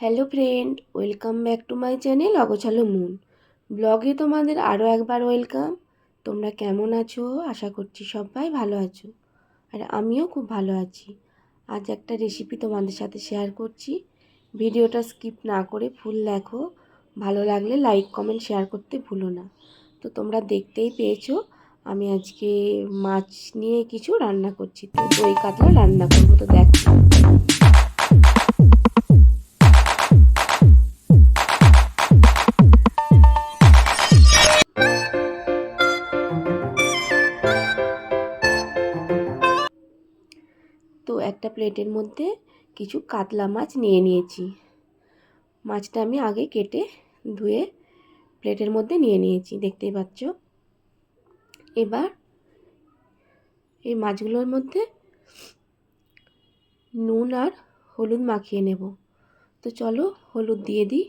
Hello friend, welcome back to my channel Agochalo moon. ব্লগে তোমাদের আরও একবার ওয়েলকাম। তোমরা কেমন আছো? আশা করছি সবাই ভালো আছো। আর আমিও খুব ভালো আছি। আজ একটা রেসিপি তোমাদের সাথে শেয়ার করছি। ভিডিওটা স্কিপ না করে ফুল দেখো। ভালো লাগলে লাইক, কমেন্ট, শেয়ার করতে ভুলো না। তো তোমরা দেখতেই পেয়েছ, আমি আজকে মাছ নিয়ে কিছু রান্না করছি। তো দই কাতলা রান্না করব, তো দেখো। প্লেটের মধ্যে কিছু কাতলা মাছ নিয়ে নিয়েছি। মাছটা আমি আগে কেটে ধুয়ে প্লেটের মধ্যে নিয়ে নিয়েছি, দেখতেই পাচ্ছ। এবার এই মাছগুলোর মধ্যে নুন আর হলুদ মাখিয়ে নেব। তো চলো হলুদ দিয়ে দিই।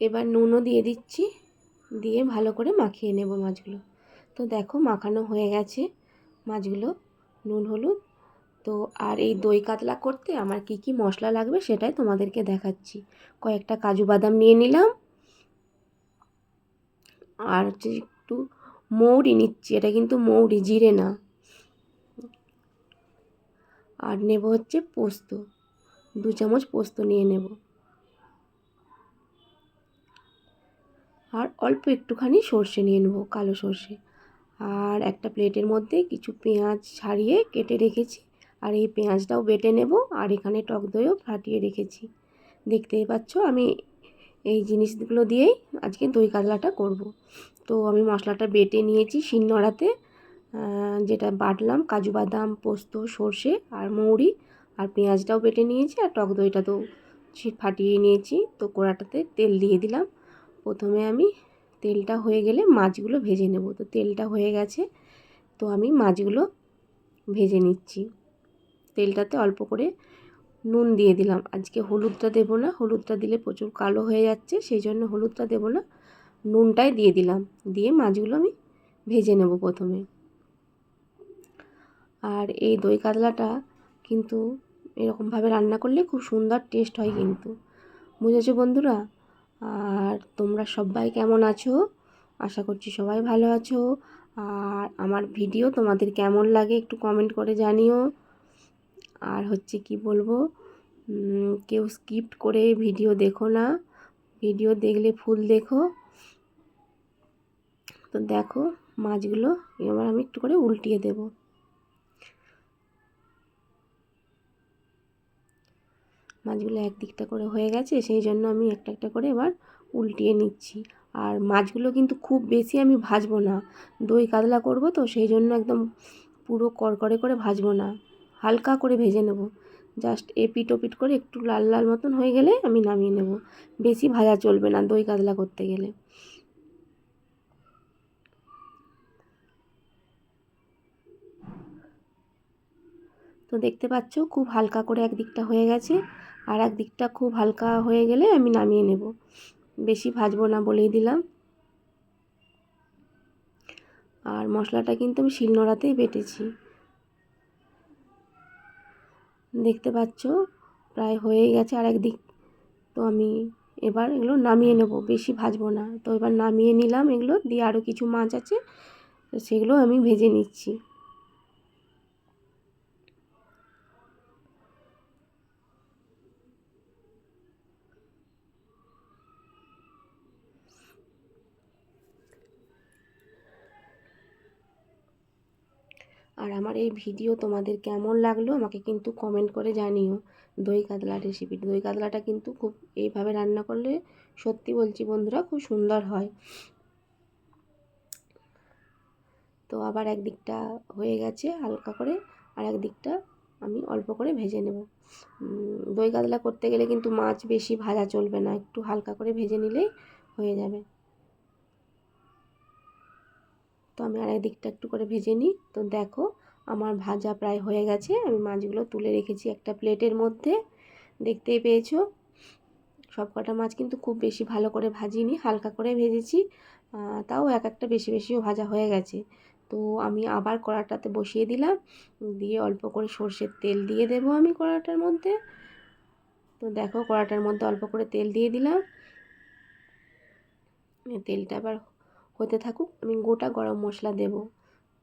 এবার নুনও দিয়ে দিচ্ছি, দিয়ে ভালো করে মাখিয়ে নেব মাছগুলো। তো দেখো মাখানো হয়ে গেছে। মাছগুলো, নুন, হলুদ। তো আর এই দই কাতলা করতে আমার কি কি মশলা লাগবে সেটাই তোমাদেরকে দেখাচ্ছি। কয়েকটা কাজু বাদাম নিয়ে নিলাম। আর হচ্ছে একটু মৌরি নিচ্ছি, এটা কিন্তু মৌরি, জিরে না। আর নেব হচ্ছে পোস্ত, দু চামচ পোস্ত নিয়ে নেব। আর অল্প একটুখানি সর্ষে নিয়ে নেব, কালো সর্ষে। আর একটা প্লেটের মধ্যে কিছু পেঁয়াজ ছাড়িয়ে কেটে রেখেছি। আর এই পেঁয়াজটাও বেটে নেব আর এখানে টক দইও ফাটিয়ে রেখেছি। দেখতেই পাচ্ছ আমি এই জিনিসগুলো দিয়েই আজকে দই কাতলাটা করব। তো আমি মশলাটা বেটে নিয়েছি শিলনোড়াতে যেটা বাটলাম, কাজু বাদাম, পোস্ত, সর্ষে আর মৌরি। আর পেঁয়াজটাও বেটে নিয়েছি আর টক দইটা তো ফাটিয়ে নিয়েছি। তো কড়াটাতে তেল দিয়ে দিলাম। প্রথমে আমি তেলটা হয়ে গেলে মাছগুলো ভেজে নেব। তো তেলটা হয়ে গেছে, তো আমি মাছগুলো ভেজে নিচ্ছি। তেলটাতে অল্প করে নুন দিয়ে দিলাম। আজকে হলুদটা দেবো না, হলুদটা দিলে প্রচুর কালো হয়ে যাচ্ছে, সেই জন্য হলুদটা দেবো না, নুনটাই দিয়ে দিলাম। দিয়ে মাছগুলো আমি ভেজে নেব প্রথমে। আর এই দই কাতলাটা কিন্তু এরকমভাবে রান্না করলে খুব সুন্দর টেস্ট হয় কিন্তু। বুঝেছ বন্ধুরা? তোমরা সবাই কেমন আছো? আশা করছি সবাই ভালো আছো। আর আমার ভিডিও তোমাদের কেমন লাগে একটু কমেন্ট করে জানিও। আর হচ্ছে কি বলব? কেউ স্কিপ্ট করে ভিডিও দেখো না। ভিডিও দেখলে ফুল দেখো। তো দেখো মাছগুলো, এবার আমি একটু করে উল্টিয়ে দেবো। মাছগুলো একদিকটা করে হয়ে গেছে, সেই জন্য আমি একটা একটা করে এবার উল্টিয়ে নিচ্ছি। আর মাছগুলো কিন্তু খুব বেশি আমি ভাজবো না। দই কাতলা করব তো, সেই জন্য একদম পুরো করকরে করে ভাজবো না। হালকা করে ভেজে নেব। জাস্ট এপিট ওপিট করে একটু লাল লাল মতন হয়ে গেলে আমি নামিয়ে নেব। বেশি ভাজা চলবে না দই কাতলা করতে গেলে। তো দেখতে পাচ্ছ খুব হালকা করে একদিকটা হয়ে গেছে। আর একদিকটা খুব হালকা হয়ে গেলে আমি নামিয়ে নেব। বেশি ভাজবো না বলেই দিলাম। আর মশলাটা কিন্তু আমি শিলনোড়াতেই বেটেছি। দেখতে পাচ্ছ, প্রায় হয়েই গেছে আর একদিক। তো আমি এবার এগুলো নামিয়ে নেব, বেশি ভাজবো না। তো এবার নামিয়ে নিলাম এগুলো, দিয়ে আরও কিছু মাছ আছে, তো সেগুলো আমি ভেজে নিচ্ছি। আর আমার এই ভিডিও তোমাদের কেমন লাগল আমাকে কিন্তু কমেন্ট করে জানিও। দই কাতলা রেসিপি দই কাতলাটা কিন্তু খুব এইভাবে রান্না করলে সত্যি বলছি বন্ধুরা খুব সুন্দর হয়। তো আবার একদিকটা হয়ে গেছে হালকা করে, আর একদিকটা আমি অল্প করে ভেজে নেব। দই কাতলা করতে গেলে কিন্তু মাছ বেশি ভাজা চলবে না, একটু হালকা করে ভেজে নিলেই হয়ে যাবে। তো আমি আর দিকটা একটু করে ভেজে নিই। তো দেখো, আমার ভাজা প্রায় হয়ে গেছে। আমি মাছগুলো তুলে রেখেছি একটা প্লেটের মধ্যে। দেখতেই পেয়েছ? সব কটা মাছ কিন্তু খুব বেশি ভালো করে ভাজিনি, হালকা করে ভেজেছি। তাও এক একটা বেশি বেশিও ভাজা হয়ে গেছে। তো তো আমি আবার কড়াটাতে বসিয়ে দিলাম। দিয়ে অল্প করে সর্ষের তেল দিয়ে দেবো আমি কড়াটার মধ্যে। তো দেখো, কড়াটার মধ্যে অল্প করে তেল দিয়ে দিলাম। তেলটা আবার হতে থাকুক, আমি গোটা গরম মশলা দেব।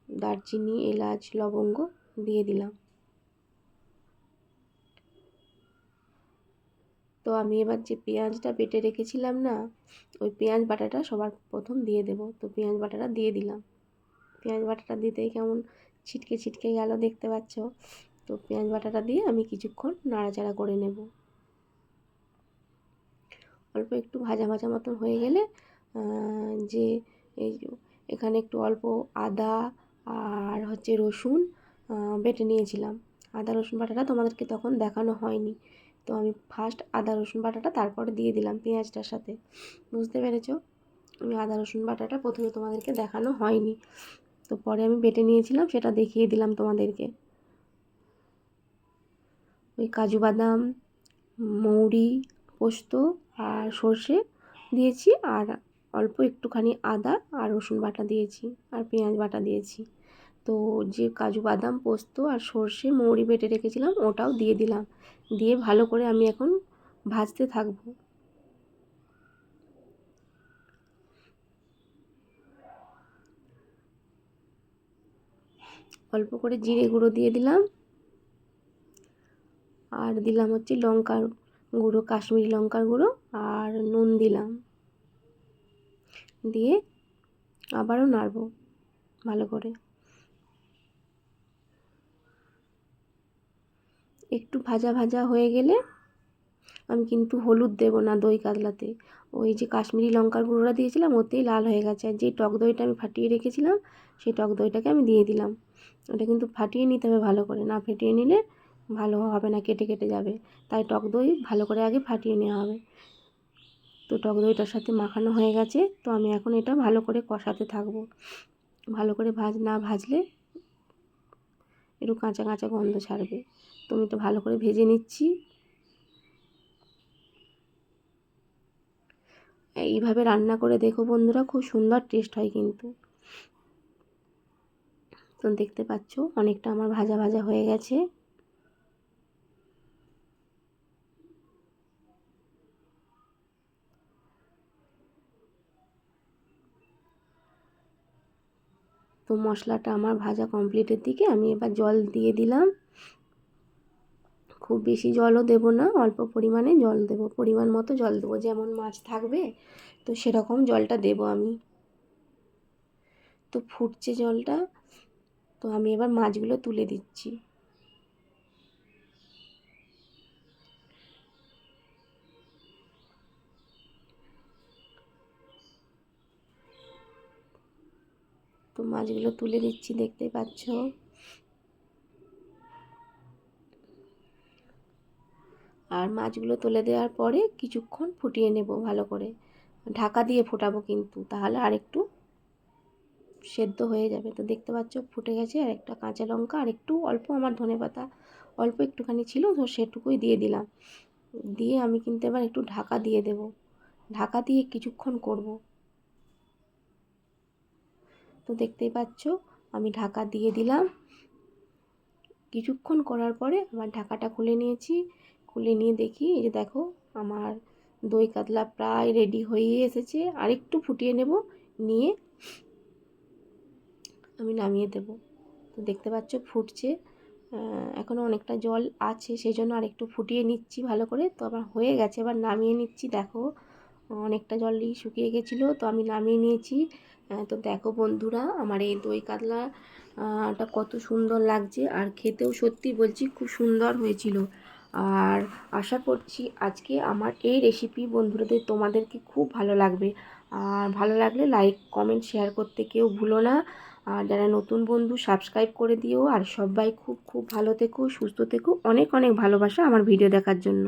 দারচিনি, এলাচ, লবঙ্গ দিয়ে দিলাম। তো আমি এবার যে পেঁয়াজটা বেটে রেখেছিলাম না, ওই পেঁয়াজ বাটাটা সবার প্রথম দিয়ে দেব। তো পেঁয়াজ বাটাটা দিয়ে দিলাম। পেঁয়াজ বাটাটা দিতেই কেমন ছিটকে ছিটকে গেল দেখতে পাচ্ছ? তো পেঁয়াজ বাটাটা দিয়ে আমি কিছুক্ষণ নাড়াচাড়া করে নেব। অল্প একটু ভাজা ভাজা মতন হয়ে গেলে যে এই এখানে একটু অল্প আদা আর হচ্ছে রসুন বেটে নিয়েছিলাম। আদা, রসুন বাটাটা তোমাদেরকে তখন দেখানো হয়নি। তো আমি ফার্স্ট আদা, রসুন বাটাটা তারপরে দিয়ে দিলাম পেঁয়াজটার সাথে। বুঝতে পেরেছ? আমি আদা, রসুন বাটাটা প্রথমে তোমাদেরকে দেখানো হয়নি। তো পরে আমি বেটে নিয়েছিলাম, সেটা দেখিয়ে দিলাম তোমাদেরকে। ওই কাজু বাদাম, মৌরি, পোস্ত আর সর্ষে দিয়েছি আর অল্প একটুখানি আদা আর রসুন বাটা দিয়েছি আর পেঁয়াজ বাটা দিয়েছি। তো যে কাজু বাদাম, পোস্ত আর সর্ষে মৌরি বেটে রেখেছিলাম, ওটাও দিয়ে দিলাম। দিয়ে ভালো করে আমি এখন ভাজতে থাকব। অল্প করে জিরে গুঁড়ো দিয়ে দিলাম। আর দিলাম হচ্ছে লঙ্কার গুঁড়ো, কাশ্মীরি লঙ্কার গুঁড়ো আর নুন দিলাম। দিয়ে আবারও নাড়ব ভালো করে। একটু ভাজা ভাজা হয়ে গেলে আমি কিন্তু হলুদ দেব না দই কাতলাতে। ওই যে কাশ্মীরি লঙ্কার গুঁড়োটা দিয়েছিলাম, ওতেই লাল হয়ে গেছে। আর যেই টক দইটা আমি ফাটিয়ে রেখেছিলাম, সেই টক দইটাকে আমি দিয়ে দিলাম। ওটা কিন্তু ফাটিয়ে নিতে হবে ভালো করে, না ফেটিয়ে নিলে ভালো হবে না, কেটে কেটে যাবে। তাই টক দই ভালো করে আগে ফাটিয়ে নেওয়া হবে। তো টক দইটার সাথে মাখানো হয়ে গেছে। তো আমি এখন এটা ভালো করে কষাতে থাকব। ভালো করে ভাজ, না ভাজলে একটু কাঁচা কাঁচা গন্ধ ছাড়বে। তো আমি ভালো করে ভেজে নিচ্ছি। এইভাবে রান্না করে দেখো বন্ধুরা, খুব সুন্দর টেস্ট হয় কিন্তু। তো দেখতে পাচ্ছ, অনেকটা আমার ভাজা ভাজা হয়ে গেছে। তো মশলাটা আমার ভাজা কমপ্লিটের দিকে আমি এবার জল দিয়ে দিলাম। খুব বেশি জলও দেব না, অল্প পরিমাণে জল দেব, পরিমাণ মতো জল দেবো, যেমন মাছ থাকবে, তো সেরকম জলটা দেব আমি। তো ফুটছে জলটা, তো আমি এবার মাছগুলো তুলে দিচ্ছি। তো মাছগুলো তুলে দিচ্ছি দেখতে পাচ্ছ? আর মাছগুলো তুলে দেওয়ার পরে কিছুক্ষণ ফুটিয়ে নেব ভালো করে। ঢাকা দিয়ে ফোটাবো কিন্তু, তাহলে আরেকটু সেদ্ধ হয়ে যাবে। তো দেখতে পাচ্ছ, ফুটে গেছে আর একটা কাঁচা লঙ্কা আর একটু অল্প আমার ধনে পাতা। অল্প একটুখানি ছিল, তো সেটুকুই দিয়ে দিলাম। দিয়ে আমি কিন্তু এবার একটু ঢাকা দিয়ে দেব। ঢাকা দিয়ে কিছুক্ষণ করব। তো দেখতেই পাচ্ছ, আমি ঢাকা দিয়ে দিলাম। কিছুক্ষণ করার পরে আমার ঢাকাটা খুলে নিয়েছি। খুলে নিয়ে দেখি, এই যে দেখো, আমার দই কাতলা প্রায় রেডি হয়ে এসেছে। আর একটু ফুটিয়ে নেব, নিয়ে আমি নামিয়ে দেব। তো দেখতে পাচ্ছ, ফুটছে। এখনও অনেকটা জল আছে সেই জন্য আর একটু ফুটিয়ে নিচ্ছি ভালো করে। তো আমার হয়ে গেছে, এবার নামিয়ে নিচ্ছি, দেখো। অনেকটা জলই শুকিয়ে গেছিল, তো আমি নামিয়ে নিয়েছি। তো দেখো বন্ধুরা, আমার এই দই কাতলাটা কত সুন্দর লাগছে। আর খেতেও সত্যি বলছি খুব সুন্দর হয়েছিল। আর আশা করছি আজকে আমার এই রেসিপি বন্ধুদের তোমাদেরকে খুব ভালো লাগবে। আর ভালো লাগলে লাইক কমেন্ট শেয়ার করতে কেউ ভুলো না। আর যারা নতুন বন্ধু সাবস্ক্রাইব করে দিও। আর সবাই খুব খুব ভালো থেকো, সুস্থ থেকো। অনেক অনেক ভালোবাসা আমার ভিডিও দেখার জন্য।